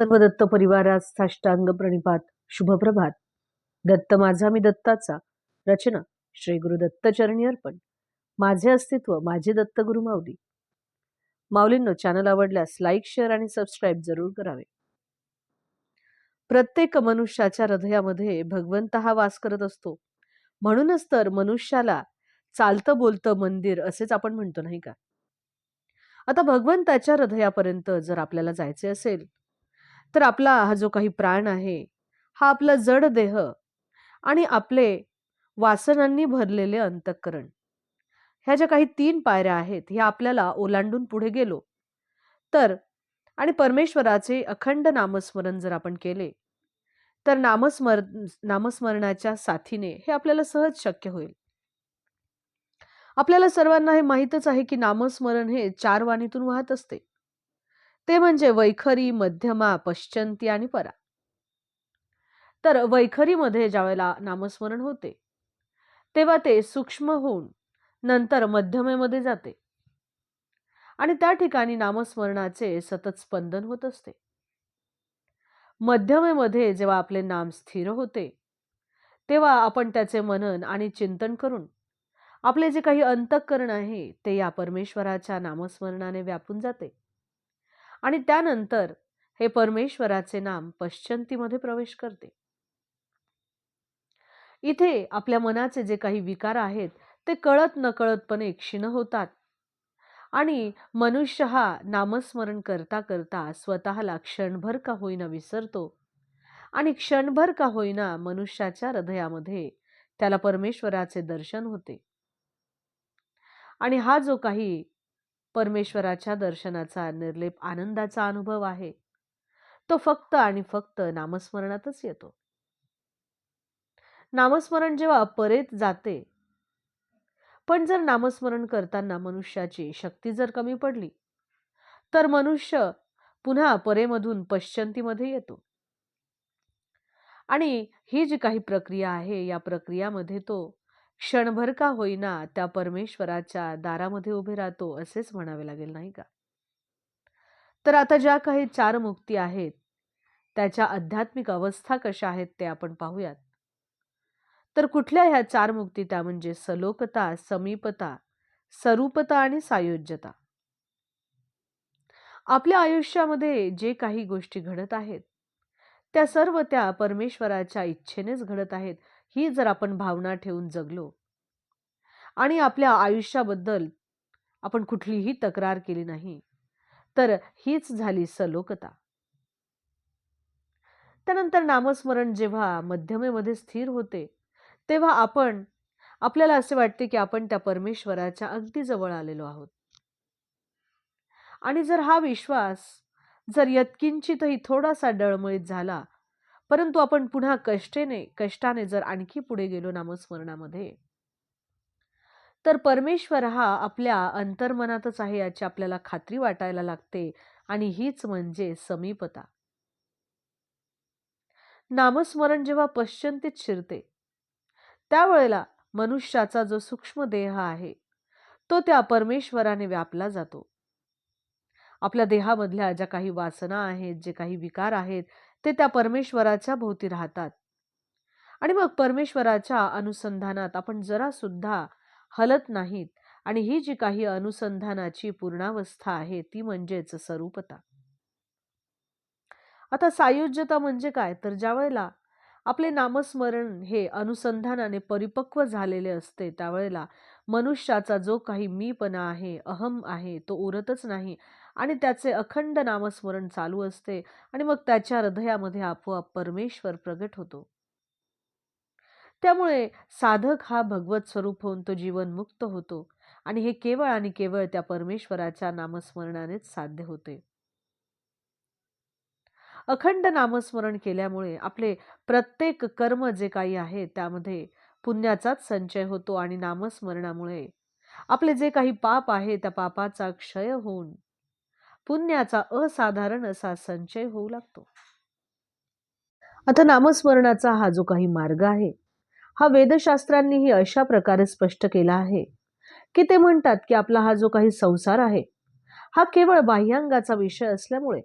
सर्व दत्त परिवारास साष्टांग प्रणिपात शुभप्रभात दत्त माझा मी दत्ताचा. रचना श्री गुरु दत्त चरणी अर्पण. माझे अस्तित्व माझे दत्त गुरु माऊली. माऊलींनो चॅनल आवडल्यास लाईक शेअर आणि सबस्क्राईब जरूर करावे. प्रत्येक मनुष्याच्या हृदयामध्ये भगवंत हा वास करत असतो. म्हणूनच तर मनुष्याला चालतं बोलतं मंदिर असेच आपण म्हणतो नाही का? आता भगवंताच्या हृदयापर्यंत जर आपल्याला जायचे असेल तर आपला हा जो काही प्राण आहे हा आपला जड देह आणि आपले वासनांनी भरलेले अंतःकरण. ह्या ज्या काही तीन पायऱ्या आहेत ह्या आपल्याला ओलांडून पुढे गेलो. तर आणि परमेश्वराचे अखंड नामस्मरण जर आपण केले तर नामस्मर नामस्मरणाच्या साथीने हे आपल्याला सहज शक्य होईल. आपल्याला सर्वांना हे माहीतच आहे की नामस्मरण हे चार वाणीतून वाहत असते. ते म्हणजे वैखरी मध्यमा पश्चंती आणि परा. तर वैखरीमध्ये ज्यावेळेला नामस्मरण होते तेव्हा ते सूक्ष्म होऊन नंतर मध्यमेमध्ये जाते. आणि त्या ठिकाणी नामस्मरणाचे सतत स्पंदन होत असते. मध्यमेमध्ये जेव्हा आपले नाम स्थिर होते तेव्हा आपण त्याचे मनन आणि चिंतन करून आपले जे काही अंतःकरण आहे ते या परमेश्वराच्या नामस्मरणाने व्यापून जाते. आणि त्यानंतर हे परमेश्वराचे नाम पश्चंतीमध्ये प्रवेश करते. इथे आपल्या मनाचे जे काही विकार आहेत ते कळत नकळतपणे क्षीण होतात. आणि मनुष्य हा नामस्मरण करता करता स्वतःला क्षणभर का होईना विसरतो आणि क्षणभर का होईना मनुष्याच्या हृदयामध्ये त्याला परमेश्वराचे दर्शन होते. आणि हा जो काही परमेश्वराच्या दर्शनाचा निर्लेप आनंदाचा अनुभव आहे. तो फक्त आणि फक्त नामस्मरणातच येतो. नामस्मरण जेव्हा परेत जाते पण जर नामस्मरण करताना मनुष्याची शक्ती जर कमी पडली तर मनुष्य पुन्हा परेमधून पश्चंतीमध्ये येतो. आणि ही जी काही प्रक्रिया आहे या प्रक्रियामध्ये तो क्षणभर का होईना त्या परमेश्वराच्या दारामध्ये उभे राहतो असेच म्हणावे लागेल नाही का? तर आता ज्या काही चार मुक्ती आहेत त्याच्या आध्यात्मिक अवस्था कशा आहेत ते आपण पाहूयात. तर कुठल्या ह्या चार मुक्ती त्या म्हणजे सलोकता समीपता स्वरूपता आणि सायोज्यता? आपल्या आयुष्यामध्ये जे काही गोष्टी घडत आहेत त्या सर्व त्या परमेश्वराच्या इच्छेनेच घडत आहेत. ही जर आपण भावना ठेवून जगलो आणि आपल्या आयुष्याबद्दल आपण कुठलीही तक्रार केली नाही तर हीच झाली सलोकता. त्यानंतर नामस्मरण जेव्हा मध्यमेमध्ये स्थिर होते तेव्हा आपण आपल्याला असे वाटते की आपण त्या परमेश्वराच्या अगदी जवळ आलेलो आहोत. आणि जर हा विश्वास जर यत्किंचितही थोडासा डळमळीत झाला परंतु आपण पुन्हा कष्टेने कष्टाने जर आणखी पुढे गेलो नामस्मरणामध्ये तर परमेश्वर हा आपल्या अंतर्मनातच आहे याची आपल्याला खात्री वाटायला लागते आणि हीच म्हणजे समीपता. नामस्मरण जेव्हा पश्चंतीत शिरते त्यावेळेला मनुष्याचा जो सूक्ष्म देह आहे तो त्या परमेश्वराने व्यापला जातो. आपल्या देहामधल्या ज्या काही वासना आहेत जे काही विकार आहेत ते त्या परमेश्वराच्या भोवती राहतात. आणि मग परमेश्वराच्या अनुसंधानात आपण जरा सुद्धा हलत नाहीत आणि ही जी काही अनुसंधानाची पूर्णावस्था आहे ती म्हणजेच स्वरूपता. आता सायुज्यता म्हणजे काय? तर ज्या वेळेला आपले नामस्मरण हे अनुसंधानाने परिपक्व झालेले असते त्यावेळेला मनुष्याचा जो काही मीपणा आहे अहम आहे तो उरतच नाही आणि त्याचे अखंड नामस्मरण चालू असते आणि मग त्याच्या हृदयामध्ये आपोआप परमेश्वर प्रगट होतो. त्यामुळे साधक हा भगवत स्वरूप होऊन तो जीवन मुक्त होतो आणि हे केवळ आणि केवळ त्या परमेश्वराच्या नामस्मरणानेच साध्य होते. अखंड नामस्मरण केल्यामुळे आपले प्रत्येक कर्म जे काही आहे त्यामध्ये पुण्याचाच संचय होतो आणि नामस्मरणामुळे. आपले जे काही पाप आहे त्या पापाचा क्षय होऊन पुण्याचा असाधारण असा संचय होऊ लागतो. आता नामस्मरणाचा हा जो काही मार्ग आहे हा वेदशास्त्रांनीही अशा प्रकारे स्पष्ट केला आहे की ते म्हणतात की आपला हा जो काही संसार आहे हा केवळ बाह्यांगाचा विषय असल्यामुळे.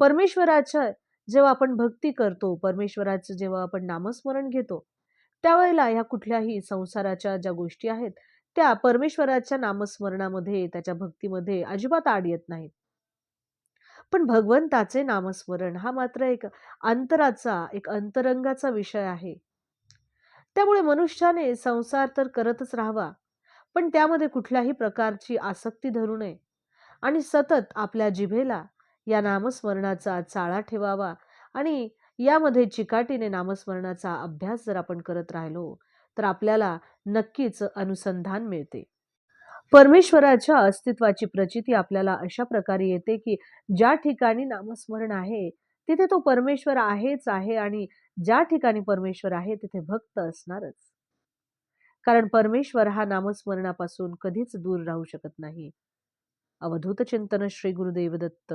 परमेश्वराच्या जेव्हा आपण भक्ती करतो, परमेश्वराचं जेव्हा आपण नामस्मरण घेतो, त्यावेळेला ह्या कुठल्याही संसाराच्या ज्या गोष्टी आहेत, त्या परमेश्वराच्या नामस्मरणामध्ये, त्याच्या भक्तीमध्ये अजिबात आड येत नाहीत. पण भगवंताचे नामस्मरण हा मात्र एक अंतराचा, एक अंतरंगाचा विषय आहे. त्यामुळे मनुष्याने संसार तर करतच राहावा, पण त्यामध्ये कुठल्याही प्रकारची आसक्ती धरू नये आणि सतत आपल्या जिभेला या नामस्मरणाचा चाळा ठेवावा आणि यामध्ये चिकाटीने नामस्मरणाचा अभ्यास जर आपण करत राहिलो, तर आपल्याला नक्कीच अनुसंधान मिळते. परमेश्वराच्या अस्तित्वाची प्रचिती आपल्याला अशा प्रकारे येते, की ज्या ठिकाणी नामस्मरण आहे, तिथे तो परमेश्वर आहेच आहे आणि ज्या ठिकाणी परमेश्वर आहे, तिथे भक्त असणारच. कारण परमेश्वर हा नामस्मरणापासून कधीच दूर राहू शकत नाही. अवधूत चिंतन श्री गुरुदेव दत्त